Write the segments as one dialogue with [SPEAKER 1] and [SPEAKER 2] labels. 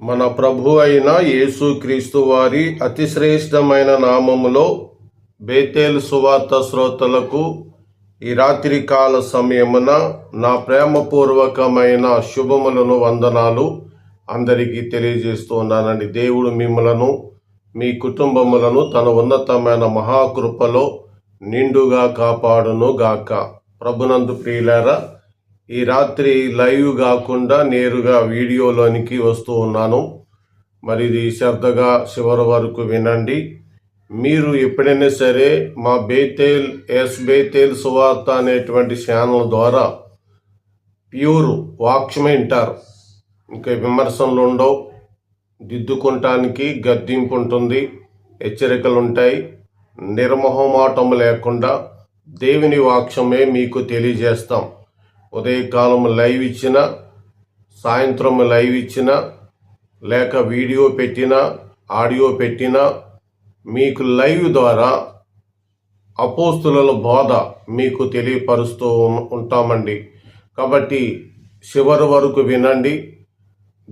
[SPEAKER 1] మన ప్రభు అయిన యేసుక్రీస్తు వారి అతిశ్రేష్టమైన నామములో బేతేలు సువార్త శ్రోతలకు ఈ రాత్రి కాల సమయమున నా ప్రేమపూర్వకమైన శుభములను వందనాలు అందరికీ తెలియజేస్తున్నానండి దేవుడు మిమ్మలను మీ కుటుంబములను తన ఉన్నతమైన మహాకృపలో నిండుగా కాపాడును గాక ప్రభునందు ప్రియులారా ఈ రాత్రి లైవ్ కాకుండా నేరుగా వీడియోలోనికి వస్తూ ఉన్నాను. మరి ఇది శ్రద్ధగా చివరి వరకు వినండి. మీరు ఎప్పుడైనా సరే మా బేతేల్ ఎస్ బేతేల్ సువార్త అనేటువంటి ఛానల్ ద్వారా ప్యూర్ వాక్యం వింటారు. ఇంకా విమర్శనలు ఉండవు. దిద్దుకుంటానికి గద్దింపు ఉంటుంది. హెచ్చరికలు ఉంటాయి. నిర్మోహమాటం లేకుండా దేవుని వాక్షమే మీకు తెలియజేస్తాం. ఉదయకాలం లైవ్ ఇచ్చిన సాయంత్రం లైవ్ ఇచ్చిన లేక వీడియో పెట్టిన ఆడియో పెట్టిన మీకు లైవ్ ద్వారా అపోస్తుల బోధ మీకు తెలియపరుస్తూ ఉంటామండి. కాబట్టి చివరి వరకు వినండి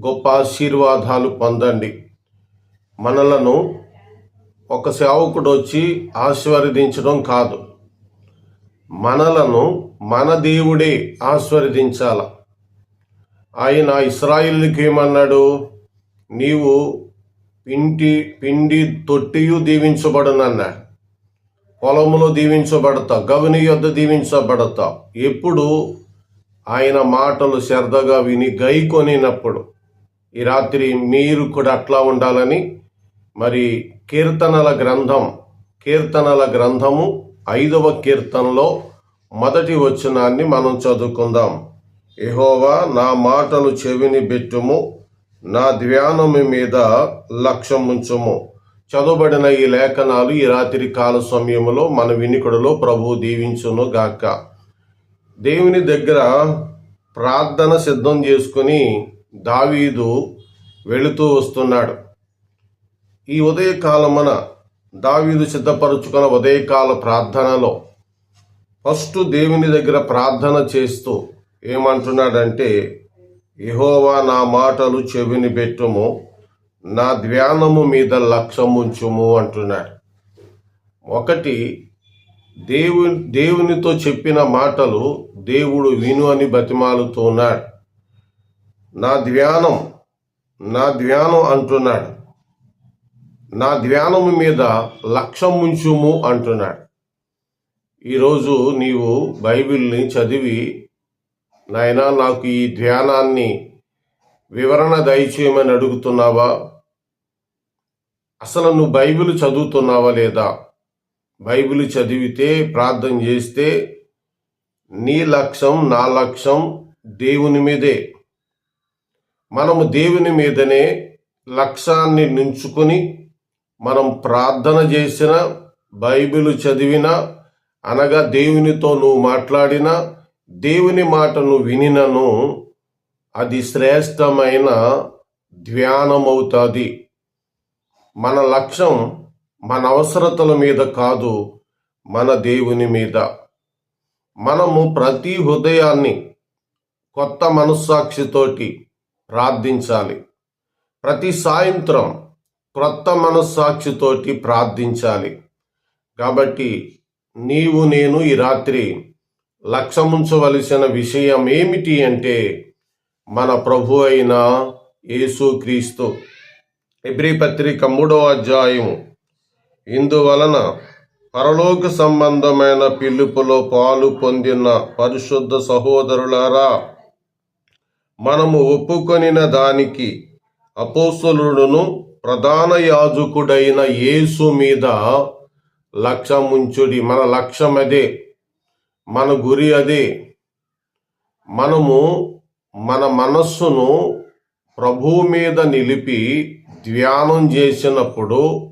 [SPEAKER 1] గొప్ప ఆశీర్వాదాలు పొందండి. మనలను ఒక సేవకుడు వచ్చి ఆశీర్వదించడం కాదు. మనలను మన దేవుడే ఆశీర్వదించాల ఆయన ఇస్రాయిల్కి ఏమన్నాడు నీవు పిండి పిండి తొట్టియు దీవించబడునన్నాడు పొలములో దీవించబడతా గవిని యొద్ద దీవించబడతా. ఎప్పుడు? ఆయన మాటలు శ్రద్ధగా విని గైకొనినప్పుడు ఈ రాత్రి మీరు కూడా అట్లా ఉండాలని మరి కీర్తనల గ్రంథం కీర్తనల గ్రంథము ఐదవ కీర్తనలో మొదటి వచనాన్ని మనం చదువుకుందాం. ఎహోవా నా మాటలు చెవిని పెట్టుము నా ధ్యానము మీద లక్ష్యం ఉంచుము చదువుబడిన ఈ లేఖనాలు ఈ రాత్రి కాల సమయంలో మన వినికుడలో ప్రభు దీవించును గాక. దేవుని దగ్గర ప్రార్థన సిద్ధం చేసుకుని దావీదు వెళుతూ వస్తున్నాడు. ఈ ఉదయకాలమున దావీదు సిద్ధపరుచుకున్న ఉదయకాల ప్రార్థనలో ఫస్ట్ దేవుని దగ్గర ప్రార్థన చేస్తూ ఏమంటున్నాడంటే యెహోవా నా మాటలు చెవిని పెట్టుము నా ధ్యానము మీద లక్ష్యముంచుము అంటున్నాడు. ఒకటి దేవు దేవునితో చెప్పిన మాటలు దేవుడు విను అని బతిమాలుతూ ఉన్నాడు. నా ధ్యానం నా ధ్యానం అంటున్నాడు. నా ధ్యానము మీద లక్ష్యం ఉంచుము అంటున్నాడు. ఈరోజు నీవు బైబిల్ని చదివి నాయనా నాకు ఈ ధ్యానాన్ని వివరణ దయచేయమని అడుగుతున్నావా? అసలు నువ్వు బైబిల్ చదువుతున్నావా లేదా? బైబిల్ చదివితే ప్రార్థన చేస్తే నీ లక్ష్యం నా లక్ష్యం దేవుని మీదే. మనము దేవుని మీదనే లక్ష్యాన్ని నుంచుకొని మనం ప్రార్థన చేసిన బైబిల్ చదివిన అనగా దేవునితో నువ్వు మాట్లాడిన దేవుని మాటను వినినను అది శ్రేష్టమైన ధ్యానమవుతుంది. మన లక్ష్యం మన అవసరతల మీద కాదు మన దేవుని మీద. మనము ప్రతి హృదయాన్ని కొత్త మనస్సాక్షితోటి ప్రార్థించాలి. ప్రతి సాయంత్రం క్రొత్త మనస్సాక్షితోటి ప్రార్థించాలి. కాబట్టి నీవు నేను ఈ రాత్రి లక్ష్యముంచవలసిన విషయం ఏమిటి అంటే మన ప్రభు అయిన యేసుక్రీస్తు పత్రిక మూడవ అధ్యాయం ఇందువలన పరలోక సంబంధమైన పిలుపులో పాలు పొందిన పరిశుద్ధ సహోదరులారా మనము ఒప్పుకొనిన దానికి అపోస్తులుడును ప్రధాన యాజకుడైన యేసు మీద లక్ష్యముంచుడి. మన లక్ష్యం అదే మన గురి అదే. మనము మన మనస్సును ప్రభువు మీద నిలిపి ధ్యానం చేసినప్పుడు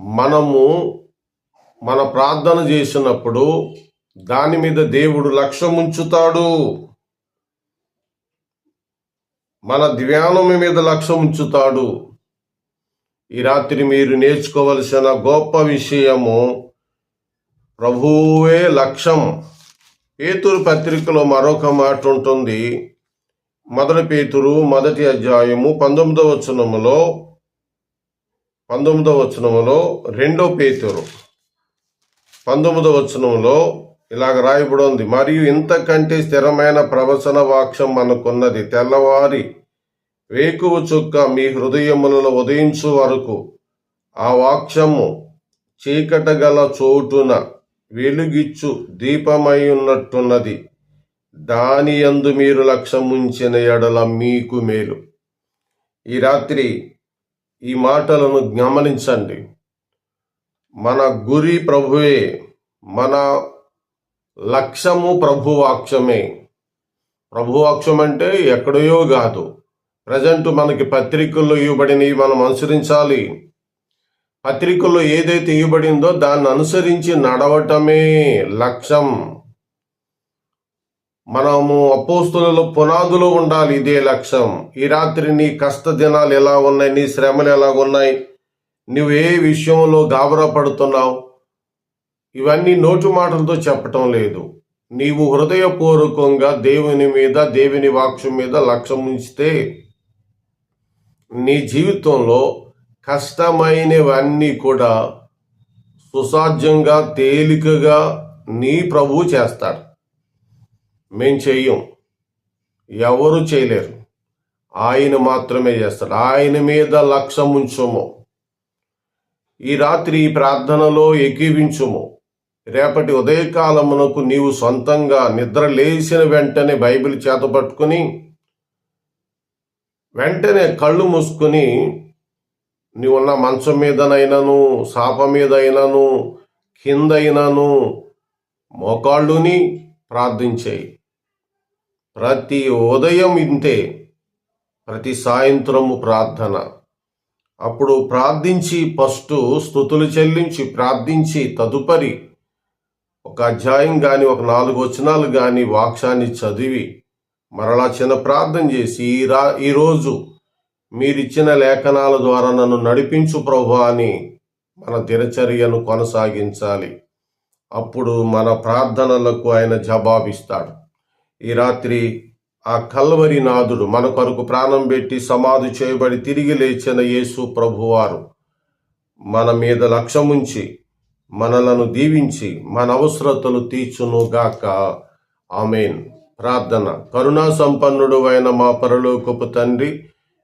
[SPEAKER 1] మనము మన ప్రార్థన చేసినప్పుడు దాని మీద దేవుడు లక్ష్యం ఉంచుతాడు మన ధ్యానం మీద లక్ష్యం ఉంచుతాడు ఈ రాత్రి మీరు నేర్చుకోవలసిన గొప్ప విషయము ప్రభువే లక్ష్యం. పేతురు పత్రికలో మరొక మాట ఉంటుంది. మొదటి పేతురు మొదటి అధ్యాయము పంతొమ్మిదవ వచనములో పంతొమ్మిదవ వచనములో రెండో పేతురు. పంతొమ్మిదవ వచనంలో ఇలాగ రాయబడి ఉంది. మరియు ఇంతకంటే స్థిరమైన ప్రవచన వాక్యం మనకున్నది తెల్లవారి వేకువ చుక్క మీ హృదయములలో ఉదయించు వరకు ఆ వాక్యము చీకట గల చోటున వెలుగిచ్చు దీపమై ఉన్నట్టున్నది దాని యందు మీరు లక్ష్యముంచిన ఎడల మీకు మేలు. ఈ రాత్రి ఈ మాటలను గమనించండి. మన గురి ప్రభువే మన లక్ష్యము ప్రభువాక్యమే ప్రభువాక్యం అంటే ఎక్కడయో కాదు. ప్రజెంట్ మనకి పత్రికల్లో ఇవ్వబడినవి మనం అనుసరించాలి. పత్రికల్లో ఏదైతే ఇవ్వబడిందో దాన్ని అనుసరించి నడవటమే లక్ష్యం. మనము అపోస్తులలో పునాదులో ఉండాలి ఇదే లక్ష్యం. ఈ రాత్రి నీ కష్ట దినాలు ఎలా ఉన్నాయి నీ శ్రమలు ఎలా ఉన్నాయి నువ్వు ఏ విషయంలో గాబరా పడుతున్నావు ఇవన్నీ నోటి మాటలతో చెప్పటం లేదు. నీవు హృదయపూర్వకంగా దేవుని మీద దేవుని వాక్షం మీద లక్ష్యం ఉంచితే నీ జీవితంలో కష్టమైనవన్నీ కూడా సుసాధ్యంగా తేలికగా నీ ప్రభువు చేస్తాడు. మేం చెయ్యం. ఎవరు చేయలేరు. ఆయన మాత్రమే చేస్తాడు. ఆయన మీద లక్ష్యం ఉంచుము ఈ రాత్రి ఈ ప్రార్థనలో ఎక్కివించుము రేపటి ఉదయకాలమునకు నీవు సొంతంగా నిద్ర లేచిన వెంటనే బైబిల్ చేత పట్టుకుని వెంటనే కళ్ళు మూసుకుని నీవున్న మంచం మీదనైనాను సాప మీద అయినాను కిందైనాను మోకాళ్ళుని ప్రార్థించేయి. ప్రతి ఉదయం ఇంతే ప్రతి సాయంత్రము ప్రార్థన. అప్పుడు ప్రార్థించి ఫస్ట్ స్థుతులు చెల్లించి ప్రార్థించి తదుపరి ఒక అధ్యాయం కానీ ఒక నాలుగు వచనాలు కానీ వాక్యాన్ని చదివి మరలా చిన్న ప్రార్థన చేసి ఈ రా ఈరోజు మీరిచ్చిన లేఖనాల ద్వారా నన్ను నడిపించు ప్రభు అని మన దినచర్యను కొనసాగించాలి. అప్పుడు మన ప్రార్థనలకు ఆయన జవాబిస్తాడు. ఈ రాత్రి ఆ కల్వరి నాథుడు మన కొరకు ప్రాణం పెట్టి సమాధి చేయబడి తిరిగి లేచిన యేసు ప్రభువారు మన మీద లక్ష్యముంచి మనలను దీవించి మన అవసరతలు తీర్చును గాక ఆమెన్. ప్రార్థన. కరుణా సంపన్నుడు అయిన మా పరలోకపు తండ్రి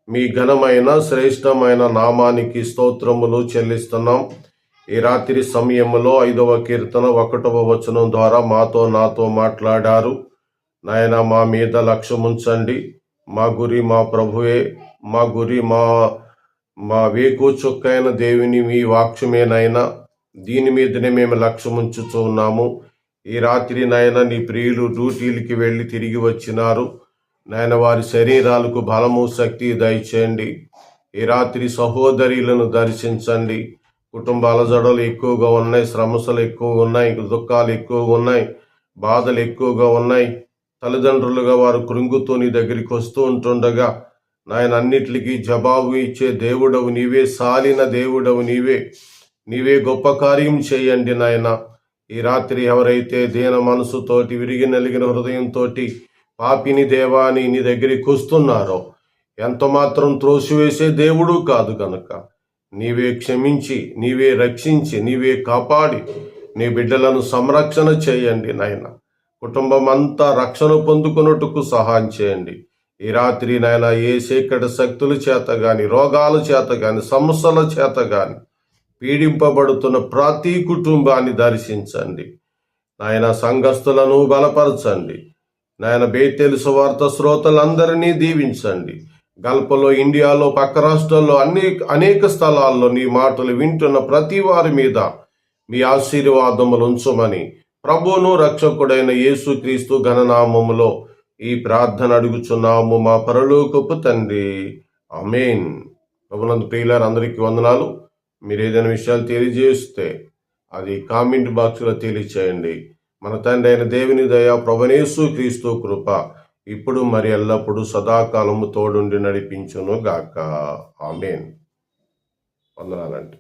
[SPEAKER 1] మీ ఘనమైన శ్రేష్టమైన నామానికి స్తోత్రములు చెల్లిస్తున్నాం. ఈ రాత్రి సమయంలో ఐదవ కీర్తన ఒకటవ వచనం ద్వారా మాతో నాతో మాట్లాడారు. నాయన మా మీద లక్ష్యం ఉంచండి మా గురి మా ప్రభువే మా గురి మా మా వేకు చుక్కైన దేవుని మీ వాక్యమేనైనా దీని మీదనే మేము లక్ష్యం ఉన్నాము. ఈ రాత్రి నాయన నీ ప్రియులు డ్యూటీలకి వెళ్ళి తిరిగి వచ్చినారు. నాయన వారి శరీరాలకు బలము శక్తి దయచేయండి. ఈ రాత్రి సహోదరులను దర్శించండి. కుటుంబాల జడలు ఎక్కువగా ఉన్నాయి శ్రమసలు ఎక్కువగా ఉన్నాయి దుఃఖాలు ఎక్కువగా ఉన్నాయి బాధలు ఎక్కువగా ఉన్నాయి. తల్లిదండ్రులుగా వారు కృంగుతూ నీ దగ్గరికి వస్తూ ఉంటుండగా నాయన అన్నిటికీ జవాబు ఇచ్చే దేవుడవు నీవే సాలిన దేవుడవు నీవే. నీవే గొప్ప కార్యం చేయండి నాయన. ఈ రాత్రి ఎవరైతే దీన మనసుతోటి విరిగి నలిగిన హృదయంతో పాపిని దేవాని నీ దగ్గరికి వస్తున్నారో ఎంత మాత్రం త్రోసివేసే దేవుడు కాదు కనుక నీవే క్షమించి నీవే రక్షించి నీవే కాపాడి నీ బిడ్డలను సంరక్షణ చేయండి నాయన. కుటుంబం అంతా రక్షణ పొందుకున్నట్టుకు సహాయం చేయండి. ఈ రాత్రి నాయన ఏ సేకట శక్తుల చేత కానీ రోగాల చేత కానీ సమస్యల చేత కానీ పీడింపబడుతున్న ప్రతి కుటుంబాన్ని దర్శించండి. నాయన సంఘస్థులను బలపరచండి. నాయన బేతెలు సువార్త శ్రోతలందరినీ దీవించండి. గల్పలో ఇండియాలో పక్క రాష్ట్రాల్లో అనేక అనేక స్థలాల్లో నీ మాటలు వింటున్న ప్రతి వారి మీద మీ ఆశీర్వాదములు ఉంచమని ప్రభువును రక్షకుడైన యేసుక్రీస్తు ఘననామములో ఈ ప్రార్థన అడుగుచున్నాము మా పరలోకపు తండ్రి. అమేన్ ప్రభునందు ప్రియులారు అందరికీ వందనాలు. మీరు ఏదైనా విషయాలు తెలియజేస్తే అది కామెంట్ బాక్స్లో తెలియచేయండి. మన తండ్రి అయిన దేవుని దయ ప్రభనేసు క్రీస్తు కృప ఇప్పుడు మరి ఎల్లప్పుడూ సదాకాలము తోడుండి నడిపించును గాక ఆమెన్. వందనాలండి.